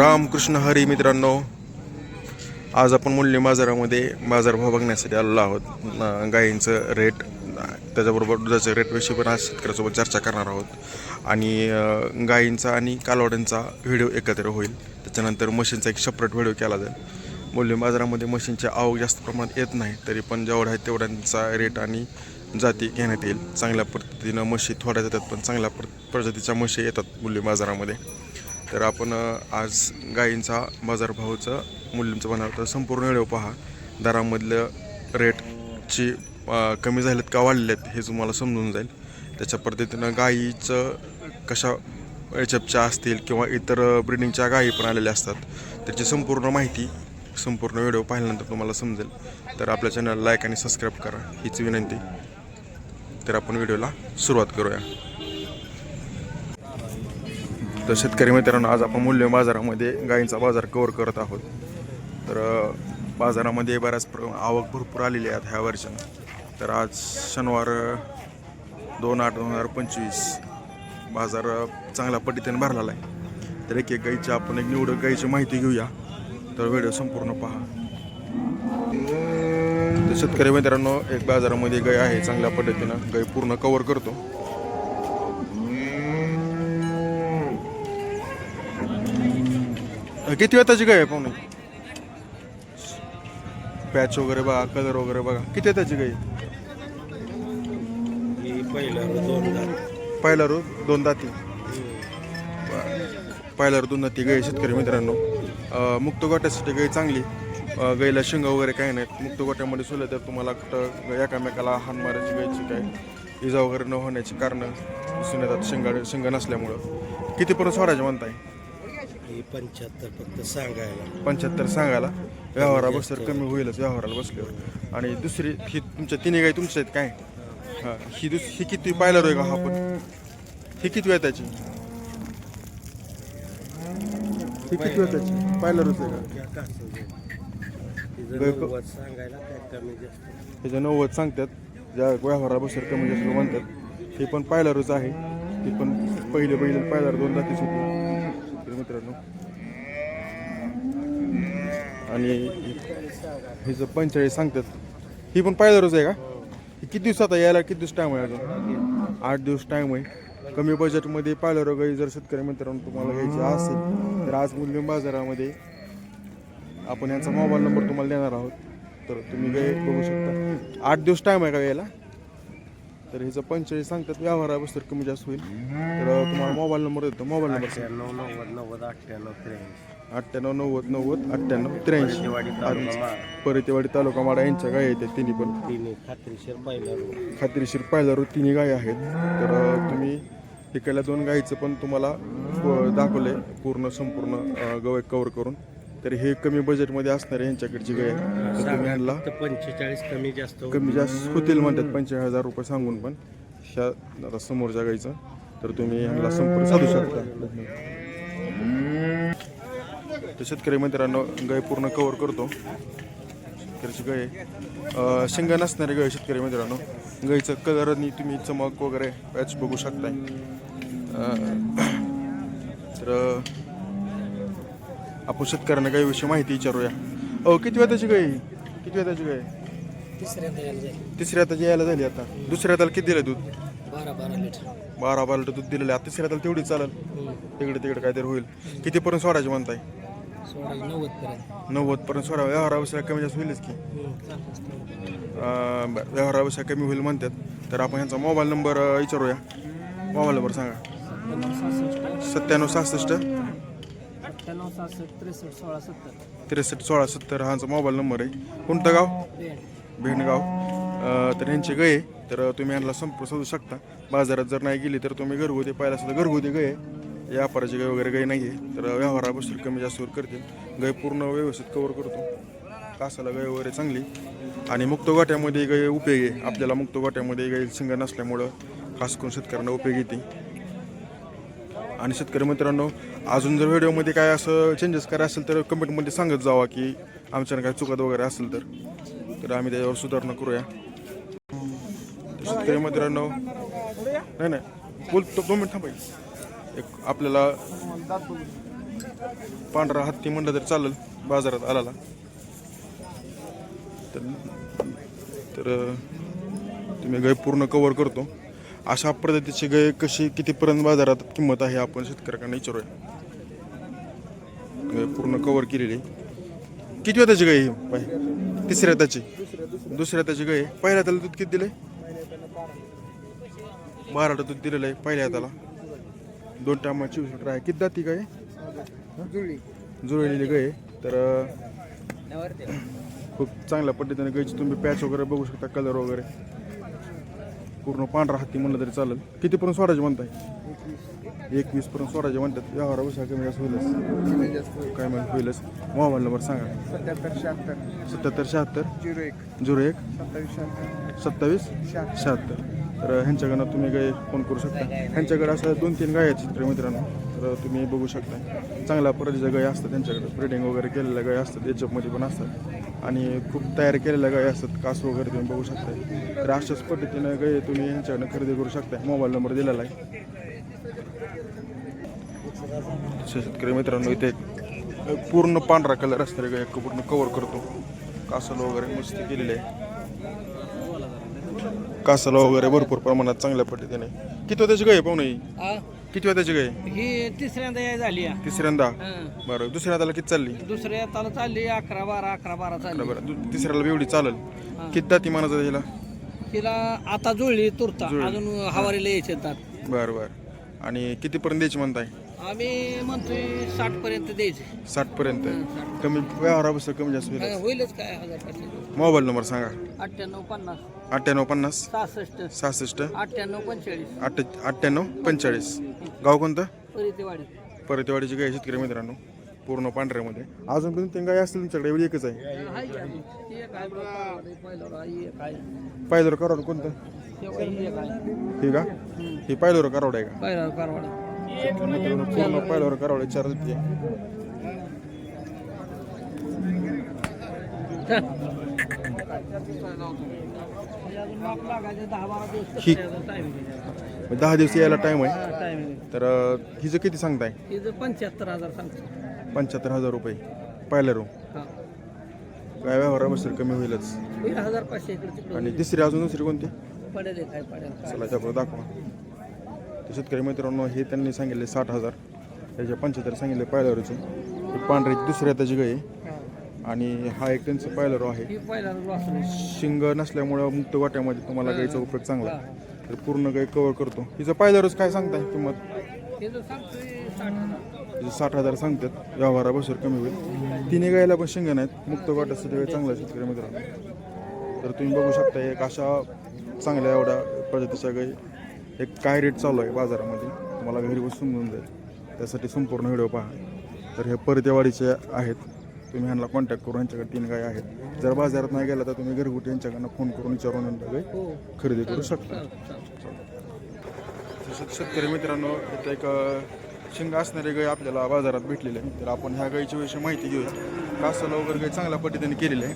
रामकृष्ण हरी मित्रांनो आज आपण मूल्य बाजारामध्ये बाजारभाव बघण्यासाठी आलेलो आहोत. गायींचं रेट त्याच्याबरोबर दुधाचं रेटविषयी पण आज शेतकऱ्यासोबत चर्चा करणार आहोत. आणि गायींचा आणि कालवड्यांचा व्हिडिओ एकत्र होईल. त्याच्यानंतर मशीनचा एक सेपरेट व्हिडिओ केला जाईल. मूल्य बाजारामध्ये मशीनची आवक जास्त प्रमाणात येत नाही तरी पण जेवढा आहे तेवढ्यांचा रेट आणि जाती घेण्यात येईल. चांगल्या पद्धतीनं म्हशी थोड्या जातात पण चांगल्या प्र प्रजातीच्या म्हशी येतात मूल्य बाजारामध्ये. तर आपण आज गायींचा बाजारभावाचं मूल्यांचं तर संपूर्ण वेळ पहा. दरामधलं रेटची कमी झालेत का वाढलेत हे तुम्हाला समजून जाईल. त्याच्या पद्धतीनं गायीचं कशा एचपच्या असतील किंवा इतर ब्रिडिंगच्या गायी पण आलेल्या असतात त्याची संपूर्ण माहिती संपूर्ण व्हिडिओ पाहिल्यानंतर तुम्हाला समजेल. तर आपल्या चॅनलला लाईक आणि सबस्क्राईब करा हीच विनंती. तर आपण व्हिडिओला सुरुवात करूया. तर शेतकरी मित्रांनो आज आपण मूल्य बाजारामध्ये गायींचा बाजार कवर करत आहोत. तर बाजारामध्ये बऱ्याच प्र आवक भरपूर आलेली आहे ह्या वर्षानं. तर आज शनिवार दोन आठ दोन हजार पंचवीस बाजार चांगल्या पद्धतीने भरलेला आहे. तर एक एक गाईची आपण एक निवडक गाईची माहिती घेऊया. तर व्हिडिओ संपूर्ण पहा. तर शेतकरी मित्रांनो एक बाजारामध्ये गाय आहे चांगल्या पद्धतीनं गाय पूर्ण कव्हर करतो. किती वेताची गाय आहे पाहुणे? पॅच वगैरे बघा कलर वगैरे बघा. किती वेताची गाय आहे? ही पहिल्यावर दोन दात. पहिला रो दोन दाती. पहिला रो दोन दाती गाय शेतकरी मित्रांनो. अ, मुक्त गोट्यासाठी गाय चांगली. अ, शिंग वगैरे काही नाहीत. मुक्त गोट्यामध्ये सोडलं तर तुम्हाला कुठं एकामेकाला हान मारायची गायची काय इजा वगैरे न होण्याची कारणं दिसून येतात शिंगा शिंग नसल्यामुळं. कितीपर्यंत सोडायचे म्हणताय? ही पंच्याहत्तर फक्त सांगायला. पंच्याहत्तर सांगायला? व्यवहारा बसल्यावर कमी होईलच व्यवहाराला बसल्यावर आणि दुसरी ही तुमच्या तिन्ही गाई तुमच्या आहेत काय? हां ही दुस ही किती पाहिलं रे का हा पण? ही किती वेळ त्याची? ही किती वेळ त्याची? पाहिलं रोज आहे का नव्वद सांगायला काय कमी जास्त. त्याच्या नव्वद सांगतात. ज्या व्यवहारा बसल्यावर कमी जास्त म्हणतात हे पण पाहिलं रोज आहे. ती पण पहिले पहिले पाहिलं दोन जातीच होती मित्रांनो आणि हिचं पंचेचाळीस सांगतात ही पण पाहिलं रोज आहे का? ही किती दिवसात आहे? यायला किती दिवस टाईम आहे अजून? आठ दिवस टाईम आहे. कमी बजेटमध्ये पाहिलं रोग जर शेतकरी मित्रांनो तुम्हाला घ्यायची असेल तर आज मूल्य बाजारामध्ये आपण यांचा मोबाईल नंबर तुम्हाला देणार आहोत. तर तुम्ही गाय बघू शकता. आठ दिवस टाईम आहे का यायला? तर हिचं पंचेचाळीस सांगतात व्यवहार बसतर कमी जास्त होईल. तर तुम्हाला मोबाईल नंबर देतो. मोबाईल नंबर नव्वद नव्वद अठ्ठ्याण्णव त्र्याऐंशी. अठ्ठ्याण्णव नव्वद नव्वद अठ्ठ्याण्णव त्र्याऐंशी. परतेवाडी तालुका माडा यांच्या गाय आहेत तिन्ही पण. खात्रीशीर पहिला खात्रीशीर पाहिल्यावर तिन्ही गाय आहेत. तर तुम्ही इकडल्या दोन गायीचं पण तुम्हाला प- दाखवलंय पूर्ण संपूर्ण गवय कव्हर करून. तर हे कमी बजेटमध्ये असणारे यांच्याकडची गाय आहे पंचेचाळीस कमी जास्त. कमी जास्त होतील म्हणतात पंचेचाळीस हजार रुपये सांगून पण ह्या आता समोरच्या गाईचं. तर तुम्ही ह्यांना संपर्क साधू शकता. तर शेतकरी मित्रांनो गाय पूर्ण कव्हर करतो. शेतकऱ्याची गाय शेंगा नसणारी गाय शेतकरी मित्रांनो गाईचं कलरनी तुम्ही चमक वगैरे पॅच बघू शकताय. तर आपण शेतकऱ्यांना गायीविषयी माहिती विचारूया. अहो किती वेळ त्याची गाय? किती वेळ त्याची गाय तिसऱ्या आता यायला झाली आता. दुसऱ्या हाताला किती दिलं दूध? बारा बारा लिटर. बारा बारा लिटर दूध दिलेलं आहे. आता तिसऱ्या हाताला तेवढी चालेल. तिकडे तिकडे काहीतरी होईल. कितीपर्यंत सोडायचे म्हणताय? सोळा नव्वद पर्यंत नव्वद पर्यंत सोडा व्यवहाराविषयी कमी जास्त होईलच की. अं, बरं, व्यवहाराविषयी कमी होईल म्हणतात. तर आपण यांचा मोबाईल नंबर अं, विचारूया. मोबाईल नंबर सांगा. सत्त्याण्णव सहासष्ट. अठ्ठ्याण्णव सहासष्ट. त्रेसष्ट सोळा सत्तर. त्रेसष्ट सोळा सत्तर हा यांचा मोबाईल नंबर आहे. कोणतं गाव? भेंडगाव. अं, तर यांची गाय आहे. तर तुम्ही यांना संपर्क साधू शकता. बाजारात जर नाही गेली तर तुम्ही घरगुती पाहिलं असेल तर घरगुती गाय आहे. व्यापाराची गाय वगैरे गाय नाही आहे तर व्यवहारापासून कमी जास्त करते गाय पूर्ण व्यवस्थित कवर करतो. कासाला गाय वगैरे चांगली. आणि मुक्त गोट्यामध्ये गाय उपयोगी आहे. आपल्याला मुक्त गोट्यामध्ये गाय शिंग नसल्यामुळं खास करून शेतकऱ्यांना उपयोगी येते. आणि शेतकरी मित्रांनो अजून जर व्हिडिओमध्ये काय असं चेंजेस करायचं असेल तर कमेंटमध्ये सांगत जावा की आमच्यानं काय चुकत वगैरे असेल तर. तर आम्ही त्याच्यावर सुधारणा करूया. शेतकरी मित्रांनो नाही नाही. बोल तो दोन मिनिट थांबाय एक आपल्याला पांढरा हत्ती म्हणलं तरी चालेल बाजारात आलाला. तर तर तुम्ही गाय पूर्ण कवर करतो. अशा पद्धतीची गाय कशी कितीपर्यंत बाजारात किंमत आहे आपण शेतकऱ्याकडे विचारूया. गाय पूर्ण कवर केलेली. किती त्याची गाय ही? पाय. तिसऱ्या त्याची दुसऱ्या त्याची गाय. आहे. पहिल्या त्याला दूध किती दिलंय? बारा दूध दिलेलं आहे पहिल्या त्याला दोन टायमा चोवीस लिटर आहे. किती जाती गाय जुळलेली गाय. तर खूप चांगल्या पद्धतीने गायची तुम्ही पॅच वगैरे बघू शकता कलर वगैरे. पूर्ण पांढरा हत्ती म्हणलं तरी चालेल. कितीपर्यंत सोडायचे म्हणताय? एकवीस. पर्यंत सोडायचे म्हणतात. व्यवहार विषय कमी जास्त होईलच. काय मग होईलच? मोबाईल नंबर सांगा. सत्याहत्तर शहात्तर. सत्याहत्तर शहात्तर. झिरो एक. झिरो एक. सत्तावीस शहात्तर. सत्तावीस शहात्तर. तर ह्यांच्याकडनं तुम्ही गाय फोन करू शकता. ह्यांच्याकडे असं दोन तीन गाय आहेत चित्र मित्रांनो तर तुम्ही बघू शकता. चांगल्या प्रतीच्या गाय असतात त्यांच्याकडे. ब्रिडिंग वगैरे केलेल्या गाय असतात. याच्यामध्ये पण असतात. आणि खूप तयार केलेल्या गाय असतात. कास वगैरे तुम्ही बघू शकता. तर अशाच पद्धतीनं गाय तुम्ही ह्यांच्याकडनं खरेदी करू शकता. मोबाईल नंबर दिलेला आहे. शेतकरी मित्रांनो इथे पूर्ण पांढरा कलर असणारे गाय पूर्ण कवर करतो. कासल वगैरे मस्त केलेलं आहे. कासाला वगैरे भरपूर प्रमाणात चांगल्या पद्धतीने. किती त्याची गाय पाहुणे ही? किती त्याची गाय? ही तिसऱ्यांदा याय झाली. तिसऱ्यांदा? हं. बरं दुसऱ्या त्याला किती चालली? दुसऱ्या ताला चालली अकरा बारा अकरा बारा चालली. बरं. दु- तिसऱ्याला एवढी चालेल. किती दाती मानायचं तिला तिला आता जुळली तुरता. अजून हवारीला यायचे बरं बरं. आणि कितीपर्यंत द्यायची म्हणताय? आम्ही म्हणतोय साठ पर्यंत द्यायचे साठ. पर्यंत. कमी व्यवहारापासून कमी जास्त होईल. होईलच काय हजार मोबाईल नंबर सांगा. अठ्ठ्याण्णव पन्नास. अठ्ठ्याण्णव पन्नास. सहासष्ट. सहासष्ट. अठ्ठ्याण्णव पंचेचाळीस. अठ्ठ अठ्ठ्याण्णव पंचेचाळीस. गाव कोणतं? परितेवाडी. परतवाडीची गाय शेतकरी मित्रांनो. पूर्ण पांढऱ्यामध्ये. अजून पण तीन गाय असतील तुमच्याकडे? एवढी एकच आहे. हाय की अजून? ती एक आहे बघा, पहिल्यावर आहे, एक आहे. पाहिलं करावं कोणतं? तेव्हा ही एक आहे. हे का? हे पाहिलं करावं आहे का? पहिल्यावर कारवाडा. मित्रांनो पूर्ण पहिल्यावर करावं दिवस ही- दहा दिवस यायला टाइम आहे. तर हिचं किती सांगताय? पंच्याहत्तर हजार सांगतो पंच्याहत्तर हजार रुपये. पहिल्या रूम हा. काय व्यवहार बसेल कमी होईलच. होईल हजार पाचशे इकडे तिकडे. आणि तिसरी अजून दुसरी कोणती? पडेल काय चला दाखवा. तर शेतकरी मित्रांनो हे त्यांनी सांगितले साठ हजार. त्याचे पंच्याहत्तर सांगितले पायलरचे पांढरे दुसऱ्या त्याची गाय आहे. आणि हा एक त्यांचं पायलर आहे. शिंग नसल्यामुळं मुक्त वाट्यामध्ये तुम्हाला गायचा उपयोग चांगला. तर पूर्ण गाय कवर करतो. हिचं पायलरच काय सांगताय किंमत? हे साठ हजार. सांगतात. व्यवहाराबसर कमी होईल. तिन्ही गायला पण शिंग नाहीत. मुक्त वाट्यासाठी चांगला शेतकरी मित्रांनो. तर तुम्ही बघू शकता एक अशा चांगल्या एवढ्या प्रजातीच्या गाई एक काय रेट चालू आहे बाजारामध्ये? तुम्हाला घरी बसून मिळून जाईल. त्यासाठी संपूर्ण व्हिडिओ पहा. तर हे परतेवाडीचे आहेत. तुम्ही ह्यांना कॉन्टॅक्ट करून यांच्याकडे तीन गाय आहेत. जर बाजारात नाही गेला तर तुम्ही घरगुटी यांच्याकडनं फोन करून विचारून यांना गाय खरेदी करू शकता. तसंच शेतकरी मित्रांनो इथं एक शिंग असणारी गाय आपल्याला बाजारात भेटलेली आहे. तर आपण ह्या गायीच्या विषयी माहिती घेऊया कासाला वगैरे गाय चांगल्या पद्धतीने केलेली आहे.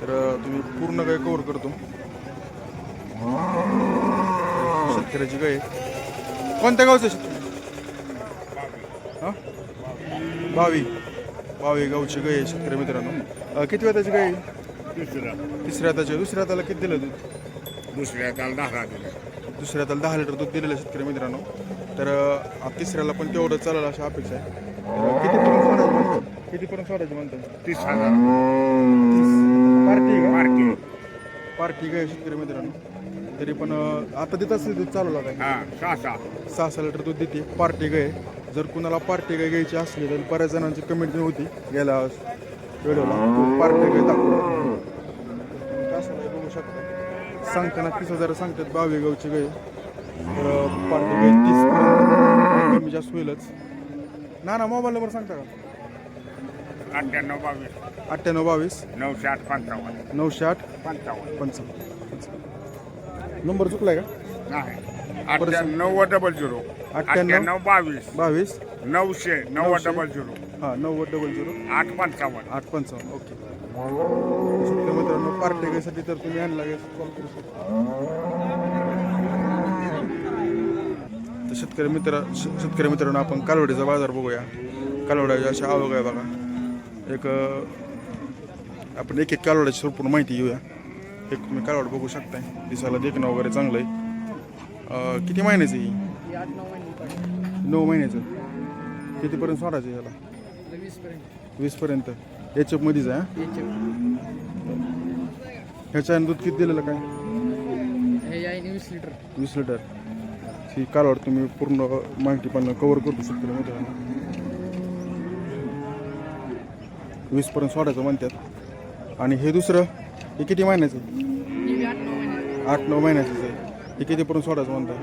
तर तुम्ही पूर्ण गाय कवर करतो. शेतकऱ्याची गाय आहे. कोणत्या गावचं शेतकरी? हां? बावी बावी गावची गाय आहे शेतकरी मित्रांनो. किती वेळ त्याची गाय? दुसरं. तिसऱ्या त्याची दुसऱ्या त्याला किती दिलं दूध? दुसऱ्या त्याला दहा दिले. दुसऱ्या त्याला दहा लिटर दूध दिलेलं आहे शेतकरी मित्रांनो. तर अं, तिसऱ्याला पण तेवढं चालेल अशी अपेक्षा आहे. तर कितीपर्यंत सोडायचं म्हणतात कितीपर्यंत सोडायचं म्हणतात तीस हजार. पार्टी का? मार्के पार्टी काय शेतकरी मित्रांनो? तरी पण अं, आता देत असेल दूध चालू लागाय हा सहा सहा. सहा सहा लिटर दूध देते. पार्टी गाय जर कुणाला पार्टी गाय घ्यायची असली तर बऱ्याच जणांची कमेंट होती गेल्या व्हिडिओला. पार्टी गाय दाखवू. कसं बघू शकता. सांगताना तीस हजार सांगतात बावी गावची गाय. तर पार्टी गाय तीस पर्यंत कमी जास्त होईलच. ना ना मोबाईल नंबर सांगता का? अठ्ठ्याण्णव बावीस. अठ्ठ्याण्णव बावीस. नऊशे आठ पंचावन्न. नऊशे आठ पंचावन्न. पंचावन्न. नंबर चुकलाय का? नाही. अठ्ठ्याण्णव डबल झिरो अठ्ठ्याण्णव? बावीस. बावीस. नऊशे नव्वद. डबल झिरो हां नव्वद डबल झिरो आठ पंचावन्न. आठ पंचावन्न ओके. तर मित्रांनो पार्टी तर तुम्ही आणला कॉल करू शकता. तर शेतकरी मित्र श- शेतकरी मित्रांनो आपण कालवडीचा बाजार बघूया. कालवडाची अशी आवक आहे बघा. एक अं, आपण एक एक कालवडाची संपूर्ण माहिती घेऊया. एक तुम्ही कालवड बघू शकताय. दिसायला देखणं वगैरे चांगलं आहे किती महिन्याचं आहे ही? नऊ महिन्याचं. कितीपर्यंत सोडायचं याला? वीसपर्यंत. एच एफमध्येच आहे ह्याच्या दूध किती दिलेलं काय? वीस लिटर. वीस लिटर ही कालवड तुम्ही पूर्ण माहिती पण कवर करू शकतो मित्रांनो वीसपर्यंत सोडायचं म्हणतात. आणि हे दुसरं? हे किती महिन्याचं? आहे? ही आठ नऊ महिने आठ नऊ महिन्याचंच आहे. हे कितीपर्यंत सोडायचं म्हणतात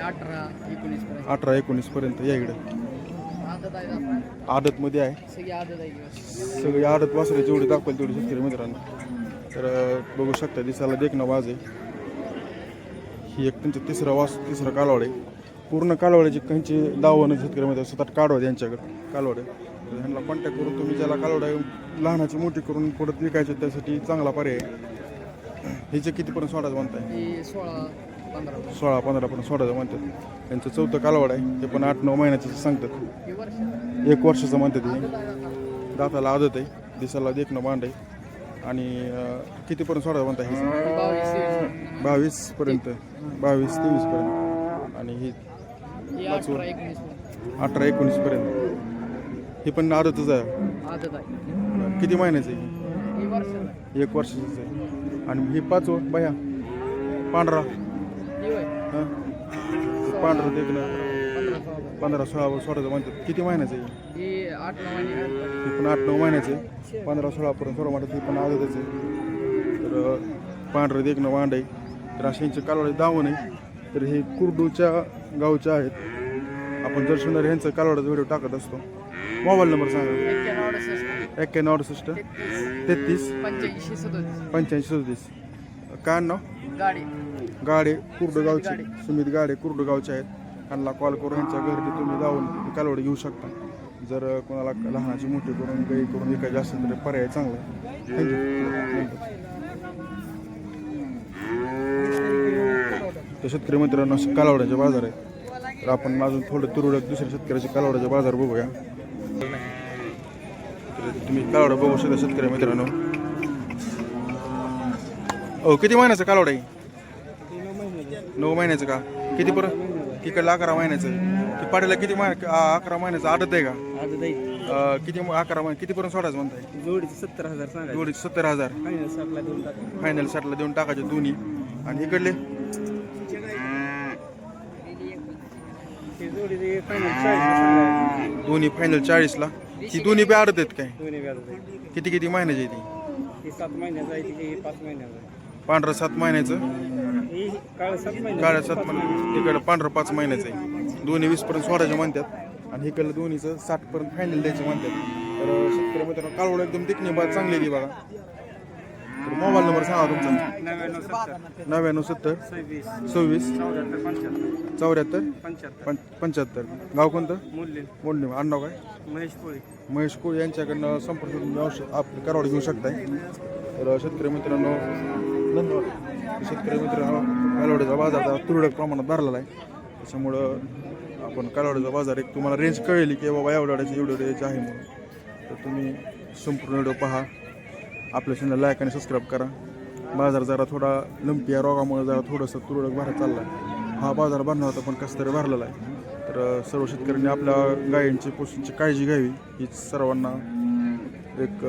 अठरा एकोणीस पर्यंत अठरा एकोणीसपर्यंत. या इकडे. आदत आहे आपण आदतमध्ये आहे. सगळी आदत आहे सगळी आडत वासरे जेवढी दाखवेल तेवढी शेतकरी मित्रांनो. तर अं, बघू शकता दिसायला देखणं वाज आहे. ही एक त्यांचा तिसरा वास तिसरा कालवड आहे. पूर्ण कालवड्याची काहींची दावणं शेतकरी मित्र सतत काढवा त्यांच्याकडे कालवड आहे. तर ह्यांना कॉन्टॅक्ट करून तुम्ही ज्याला कालवड आहे लहानाची मोठी करून परत विकायचे त्यासाठी चांगला पर्याय आहे. ह्याचे कितीपर्यंत सोडायचं म्हणताय? ही सोळा पंधरा पर्यंत. सोळा पंधरापर्यंत सोडायचं म्हणतात. त्यांचं चौथं कालवड आहे. ते पण आठ नऊ महिन्याचं सांगतात. ही वर्ष. एक वर्षाचं म्हणतात हे. दाताला आदत आहे. दिसायला देखणं बांध आहे. आणि अं, कितीपर्यंत सोडा म्हणता हे? बावीस तेवीस बावीस पर्यंत. बावीस तेवीस पर्यंत. आणि ही ही अठरा एकोणीस अठरा एकोणीस पर्यंत. ही पण आदतच आहे. आदत आहे. किती महिन्याचं आहे ही? वर्षाला? एक वर्षाचंच आहे. आणि ही पाचवं बाया. पांढरा. ही होय हां? पांढरं देखणं पंधरा सोळा पंधरा सोळा सोडायचं म्हणतात. किती महिन्याचं आहे ही? आठ नऊ ही पण आठ नऊ महिन्याचे आहे. पंधरा सोळापर्यंत सोळा म्हणतात ही पण आदतच आहे. तर अं, पांढरं देखणं वांड आहे. तर अशा यांचे कालवडे दावण आहे. तर हे कुर्डूच्या गावच्या आहेत. आपण दर्शनदार यांचं कालवडाचा व्हिडिओ टाकत असतो. मोबाईल नंबर सांगा. एक्क्याण्णव अडुसष्ट. एक्क्याण्णव अडुसष्ट. तेहतीस. पंच्याऐंशी सदोतीस. पंच्याऐंशी सदतीस. काय नाव गाडी. गाडे कुर्डू गावचे. सुमित गाडे कुर्डू गावचे आहेत. त्यांना कॉल करून यांच्या घरी तुम्ही जाऊन कालवड घेऊ शकता. जर कोणाला लहानाची मोठी करून गाई करून विकायची असेल तर पर्याय चांगला आहे. तर शेतकरी मित्रांनो कालवड्याचे बाजार आहे तर आपण अजून थोडं तुरळक दुसऱ्या शेतकऱ्याचे कालवड्याचे बाजार बघूया. तुम्ही कालवडा बघू शकता शेतकरी मित्रांनो. हो किती महिन्याचा कालवडा आहे? नऊ महिन्याचं का? किती परत इकडलं अकरा महिन्याचं. की पाटीला किती महिने आ- अकरा महिन्याचं आदत आहे का? किती अकरा महिने कितीपर्यंत सोडायचं म्हणताय? जोडीचे सत्तर हजार सांगा जोडी सत्तर हजार. फायनल साठला देऊन टाकायचे दोन्ही. आणि इकडले? जोडीचे दोन्ही फायनल चाळीसला ही दोन्ही बी आडत आहेत काय? दोन्ही व्याज आहे किती किती महिन्याची आहे ती? ही सात महिन्याचं आहे ती पाच महिन्याचं आहे. पांढरं सात महिन्याचं? ही काळ सात महिन्याचं. काळ्या सात महिने तिकडं पांढरं पाच महिन्याचं आहे. दोन्ही वीसपर्यंत सोडायचे म्हणतात. आणि इकडलं दोन्हीचं साठपर्यंत फायनल द्यायचे म्हणतात. तर शेतकरी मित्रांनो कालवड एकदम दिखणी बात चांगली आहे ती बघा. मोबाईल नंबर सांगा तुमचा. नव्याण्णव सत्तर. नव्याण्णव सत्तर. सव्वीस. सव्वीस. चौऱ्याहत्तर पंच्याहत्तर. चौऱ्याहत्तर. पंच्याहत्तर. पं पंच्याहत्तर. गाव कोणतं? मूल्य मोडणी आडनाव काय? महेश कोळी. महेश कोळी यांच्याकडनं संपर्क करून औषध आपली कारवाड घेऊ शकताय. तर शेतकरी मित्रांनो धन्यवाद. शेतकरी मित्रांनो कालवड्याचा बाजार जरा तुरळक प्रमाणात भरलेला आहे. त्याच्यामुळं आपण कालवड्याचा बाजार एक तुम्हाला रेंज कळेल की बाबा एवढ्याचे एवढे द्यायचे आहे म्हणून. तर तुम्ही संपूर्ण व्हिडिओ पहा. आपल्या चॅनल लाईक आणि सबस्क्राईब करा. बाजार जरा थोडा लंपिया रोगामुळे जरा थोडंसं तुरळक भरत चालला आहे हा बाजार भरला होता पण कसं तरी भरलेला आहे. तर सर्व शेतकऱ्यांनी आपल्या गायींची पशूंची काळजी घ्यावी हीच सर्वांना एक